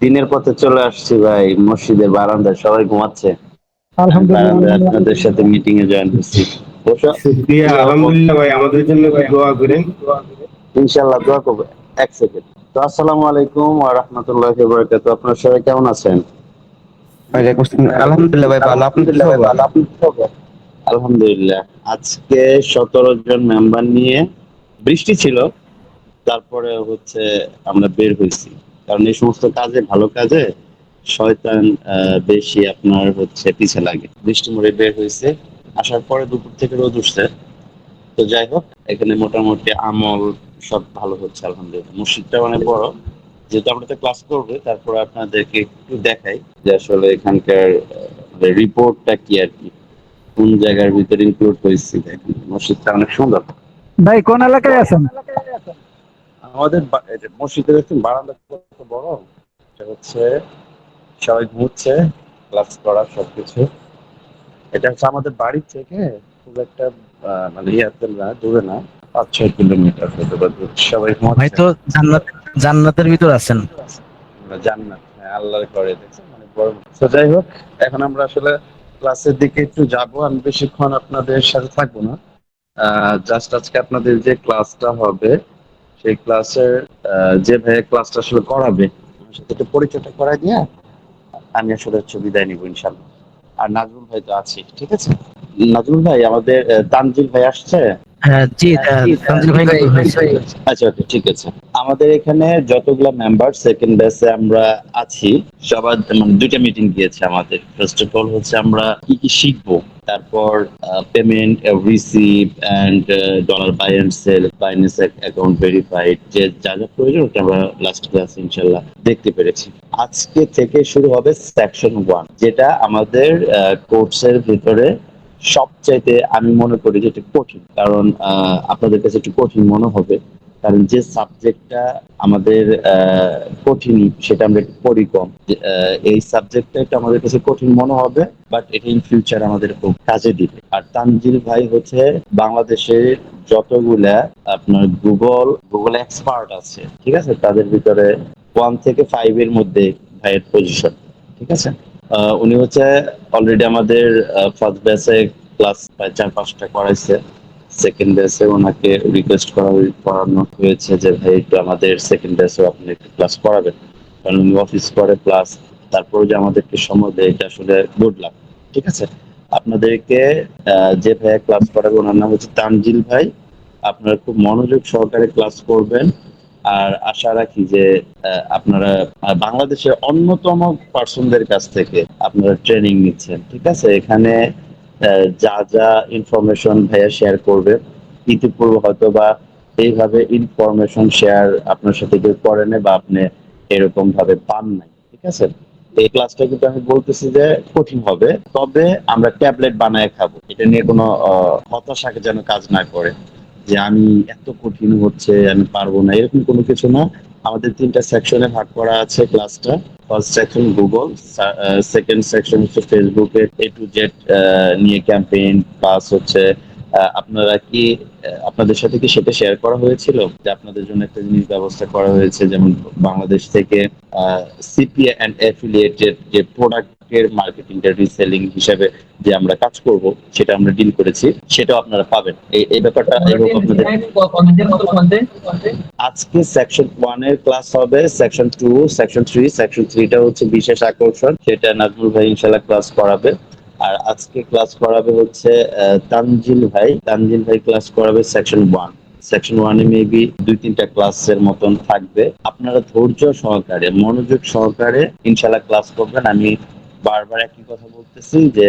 দিনের পথে চলে আসছি ভাই মসজিদের বারান্দায় সবাই ঘুমাচ্ছে। আলহামদুলিল্লাহ আপনাদের সাথে মিটিং এ জয়েন আলহামদুলিল্লাহ ভাই আমাদের জন্য দোয়া করেন। ইনশাআল্লাহ দোয়া করব। এক সেকেন্ড তো আসসালামু আলাইকুম ওয়া রাহমাতুল্লাহি ওয়া বারাকাতুহু। আপনারা সবাই কেমন আছেন? আলহামদুলিল্লাহ ভাই ভালো। আলহামদুলিল্লাহ ভাই, ভালো। আলহামদুলিল্লাহ। আজকে সতেরো জন মেম্বার নিয়ে বৃষ্টি ছিল তারপরে হচ্ছে আমরা বের হয়েছি। কারণ এই সমস্ত কাজে, ভালো কাজে শয়তান বেশি আপনার হচ্ছে পিছে লাগে। বৃষ্টি মরে বের হয়েছে আসার পরে দুপুর থেকে রোদ উঠছে। তো যাই হোক, এখানে মোটামুটি আমল সব ভালো হচ্ছে, আলহামদুলিল্লাহ। মসজিদটা অনেক বড়। যেহেতু আমরা তো ক্লাস করবে, তারপর আপনাদেরকে একটু দেখাই যে আসলে এখানকার রিপোর্টটা কি আর কি। কোন জায়গার ভিতরে ইনক্লুড হয়েছে মসজিদটা অনেক সুন্দর। ভাই, কোন এলাকায় আছেন? আমাদের মসজিদের দেখছেন বারান্দা কত বড়? এটা হচ্ছে সবাই ঘুমোচ্ছে ক্লাস করা সবকিছু। এটা হচ্ছে আমাদের বাড়ি থেকে খুব একটা মানে ইয়াতে না দূরে না পাঁচ ছয় কিলোমিটার হতে পারে সবাই ভাই তো জান্নাত জান্নাতের ভিতর আছেন। জান্নাত হ্যাঁ আল্লাহর করে দেখছেন মানে বড়। তো যাই হোক এখন আমরা আসলে ক্লাসের দিকে একটু যাব আমি বেশিক্ষণ আপনাদের সাথে থাকব না। জাস্ট আজকে আপনাদের যে ক্লাসটা হবে সেই ক্লাসের যে ভাইয়া ক্লাসটা আসলে করাবে আমার সাথে একটু পরিচয়টা করাই দিয়ে আমি আসলে হচ্ছে বিদায় নিব ইনশাল্লাহ আর নাজমুল ভাই তো আছে, ঠিক আছে? নাজমুল ভাই, আমাদের তানজিল ভাই আসছে। জি তানজিল ভাই নতুন হয়েছে। আচ্ছা ওকে ঠিক আছে। আমাদের এখানে যতগুলা মেম্বার সেকেন্ড ব্যাচে আমরা আছি সবার মানে দুইটা মিটিং গিয়েছে আমাদের। ফার্স্ট অফ অল হচ্ছে আমরা কি কি শিখব তারপর payment receive and dollar buy and sell Binance account verified যে যা যা প্রয়োজন ওটা আমরা লাস্ট ক্লাস ইনশাল্লাহ দেখতে পেরেছি। আজকে থেকে শুরু হবে সেকশন ওয়ান যেটা আমাদের কোর্সের ভিতরে সবচাইতে আমি মনে করি যে এটা কঠিন, কারণ আপনাদের কাছে একটু কঠিন মনে হবে। কারণ যে সাবজেক্টটা আমাদের কঠিন সেটা আমরা একটু পড়ি কম। এই সাবজেক্টটা একটু আমাদের কাছে কঠিন মনে হবে বাট এটা ইন ফিউচার আমাদের খুব কাজে দিবে। আর তানজিল ভাই হচ্ছে বাংলাদেশের যতগুলা আপনার গুগল গুগল এক্সপার্ট আছে, ঠিক আছে? তাদের ভিতরে ওয়ান থেকে ফাইভ এর মধ্যে ভাইয়ের পজিশন ঠিক আছে? উনি হচ্ছে অলরেডি আমাদের ফার্স্ট ব্যাচে ক্লাস প্রায় চার, পাঁচটা করাইছে। সেকেন্ড ব্যাচে ওনাকে রিকোয়েস্ট করা করানো হয়েছে যে, ভাই, একটু আমাদের সেকেন্ড ব্যাচেও আপনি একটু ক্লাস করাবেন। কারণ উনি অফিস করে প্লাস তারপরে যে আমাদেরকে সময় দেয়, এটা আসলে গুড লাভ ঠিক আছে? আপনাদেরকে যে ভাইয়া ক্লাস করাবে, ওনার নাম হচ্ছে তানজিল ভাই। আপনারা খুব মনোযোগ সহকারে ক্লাস করবেন। আর আশা রাখি যে আপনারা বাংলাদেশের অন্যতম পার্সনদের কাছ থেকে আপনারা ট্রেনিং নিচ্ছেন, ঠিক আছে? এখানে যা যা ইনফরমেশন ভাইয়া শেয়ার করবে, ইতিপূর্বে হয়তো বা এইভাবে ইনফরমেশন শেয়ার আপনার সাথে কেউ করে বা আপনি এরকম ভাবে পান নাই, ঠিক আছে? এই ক্লাসটা কিন্তু আমি বলতেছি যে কঠিন হবে, তবে আমরা ট্যাবলেট বানায় খাব। এটা নিয়ে কোনো হতাশাকে যেন কাজ না করে। যে আমি এত কঠিন হচ্ছে, আমি পারব না। এরকম কোনো কিছু না। আমাদের তিনটা সেকশনে ভাগ করা আছে ক্লাসটা first section Google second section হচ্ছে ফেসবুকে এ টু জেড নিয়ে ক্যাম্পেইন প্লাস হচ্ছে আপনারা কি আপনাদের সাথে কি সেটা শেয়ার করা হয়েছিল? যে আপনাদের জন্য একটা জিনিস ব্যবস্থা করা হয়েছে, যেমন বাংলাদেশ থেকে সিপিএ অ্যান্ড অ্যাফিলিয়েটেড যে প্রোডাক্টের মার্কেটিংটা রিসেলিং হিসাবে যে আমরা কাজ করব সেটা আমরা ডিল করেছি সেটাও আপনারা পাবেন। এই ব্যাপারটা আপনাদের আজকে সেকশন ওয়ানের ক্লাস হবে section two section three section থ্রিটা হচ্ছে বিশেষ আকর্ষণ সেটা নাজমুল ভাই ইনশাল্লাহ ক্লাস করাবে। আর আজকে ক্লাস করাবে হচ্ছে তানজিল ভাই তানজিল ভাই ক্লাস করাবে সেকশন ওয়ান সেকশন ওয়ানে মেবি দুই তিনটা ক্লাসের মতন থাকবে। আপনারা ধৈর্য সহকারে মনোযোগ সহকারে ইনশাল্লাহ ক্লাস করবেন আমি বারবার একই কথা বলতেছি যে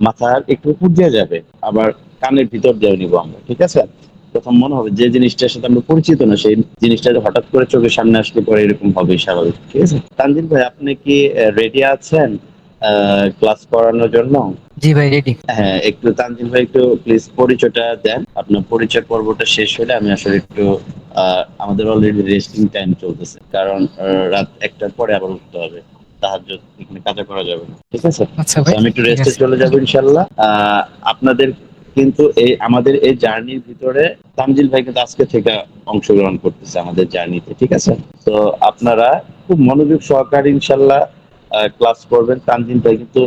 মাথার একটু উপর দিয়ে যাবে আবার কানের ভিতর দিয়ে নিব আমরা ঠিক আছে? প্রথম মনে হবে যে জিনিসটার সাথে আমরা পরিচিত না সেই জিনিসটা হঠাৎ করে চোখের সামনে আসলে পরে এরকম হবে স্বাভাবিক ঠিক আছে? তানজিল ভাই আপনি কি রেডি আছেন ক্লাস করানোর জন্য? জি ভাই রেডি হ্যাঁ একটু তানজিল ভাই একটু প্লিজ পরিচয়টা দেন। আপনার পরিচয় পর্বটা শেষ হলে আমি আসলে একটু আহ, আমাদের অলরেডি রেস্টিং টাইম চলতেছে কারণ রাত একটার পরে আবার উঠতে হবে। তাহাজ্জুদ এখানে কাজা করা যাবে না। ঠিক আছে? আচ্ছা আমি একটু রেস্টে চলে যাব ইনশাল্লাহ আপনাদের কিন্তু এই আমাদের এই জার্নির ভিতরে তামজিল ভাই কিন্তু আজকে থেকে অংশগ্রহণ করতেছে আমাদের জার্নিতে ঠিক আছে? তো আপনারা খুব মনোযোগ সহকারে ইনশাল্লাহ ক্লাস করবেন। তানজিন ভাই কিন্তু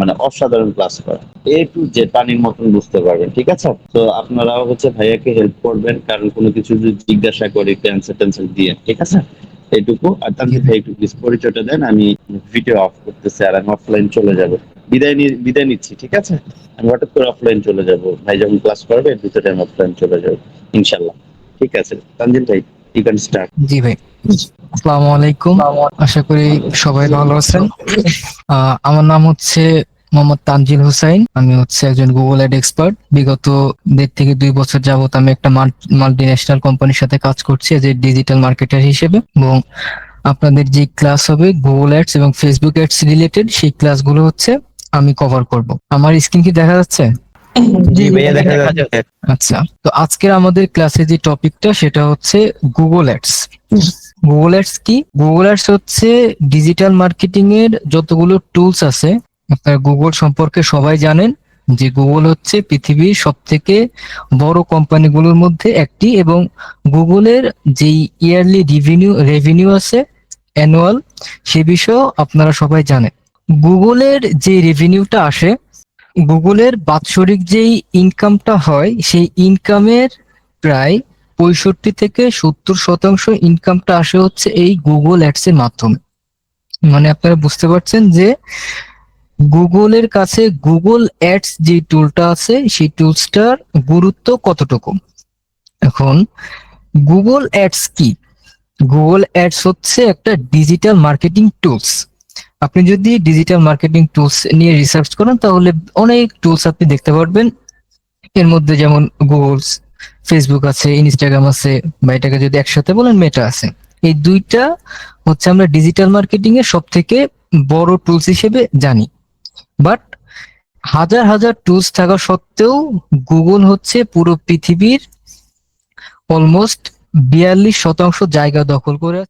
মানে অসাধারণ ক্লাস করে। এ টু যে পানির মতন বুঝতে পারবেন ঠিক আছে? তো আপনারাও হচ্ছে ভাইয়াকে হেল্প করবেন কারণ কোনো কিছু যদি জিজ্ঞাসা করে ক্যান্সার ট্যান্সার দিয়ে ঠিক আছে? এইটুকু আর তানজিন ভাই একটু পরিচয়টা দেন, আমি ভিডিও অফ করতেছি আর আমি অফলাইন চলে যাব। বিদায় নি বিদায় নিচ্ছি, ঠিক আছে? আমি হঠাৎ করে অফলাইন চলে যাব। ভাই যখন ক্লাস করবে ভিতরে আমি অফলাইন চলে যাব, ইনশাল্লাহ। ঠিক আছে? তানজিন ভাই ইউ ক্যান স্টার্ট জি ভাই। আসসালামু আলাইকুম। আশা করি সবাই ভালো আছেন। আমার নাম হচ্ছে মোহাম্মদ তানজিল হুসাইন। আমি হচ্ছে একজন গুগল এড এক্সপার্ট বিগত দেড় থেকে দুই বছর যাবত আমি একটা মাল্টি ন্যাশনাল কোম্পানির সাথে কাজ করছি এজ এ ডিজিটাল মার্কেটার হিসেবে। এবং আপনাদের যে ক্লাস হবে গুগল অ্যাডস এবং ফেসবুক অ্যাডস রিলেটেড সেই ক্লাসগুলো হচ্ছে আমি কভার করব। আমার স্ক্রিন কি দেখা যাচ্ছে? দেখা যাচ্ছে। আচ্ছা তো আজকের আমাদের ক্লাসে যে টপিকটা সেটা হচ্ছে গুগল অ্যাডস গুগল অ্যাডস কি? গুগল অ্যাডস হচ্ছে ডিজিটাল মার্কেটিং এর যতগুলো টুলস আছে আপনারা গুগল সম্পর্কে সবাই জানেন যে গুগল হচ্ছে পৃথিবীর সব থেকে বড় কোম্পানিগুলোর মধ্যে একটি এবং গুগলের যেই ইয়ারলি রেভিনিউ রেভিনিউ আছে অ্যানুয়াল সে বিষয়েও আপনারা সবাই জানেন। গুগলের যে রেভিনিউটা আসে গুগলের বাৎসরিক যেই ইনকামটা হয়, সেই ইনকামের প্রায় পঁয়ষট্টি থেকে সত্তর শতাংশ ইনকামটা আসে হচ্ছে এই গুগল অ্যাডস এর মাধ্যমে। মানে আপনারা বুঝতে পারছেন যে গুগলের কাছে গুগল অ্যাডস যে টুলটা আছে, সেই টুলসটার গুরুত্ব কতটুকু? এখন, গুগল অ্যাডস কি? গুগল অ্যাডস হচ্ছে একটা ডিজিটাল মার্কেটিং টুলস আপনি যদি ডিজিটাল মার্কেটিং টুলস নিয়ে রিসার্চ করেন, তাহলে অনেক টুলস আপনি দেখতে পারবেন। এর মধ্যে যেমন গুগল ফেসবুক আছে ইনস্টাগ্রাম আছে, বা এটাকে যদি একসাথে বলেন মেটা আছে। এই দুইটা হচ্ছে আমরা ডিজিটাল মার্কেটিং এর সব থেকে বড় টুলস হিসেবে জানি। বাট হাজার হাজার টুলস থাকা সত্ত্বেও গুগল হচ্ছে পুরো পৃথিবীর অলমোস্ট বিয়াল্লিশ শতাংশ জায়গা দখল করে।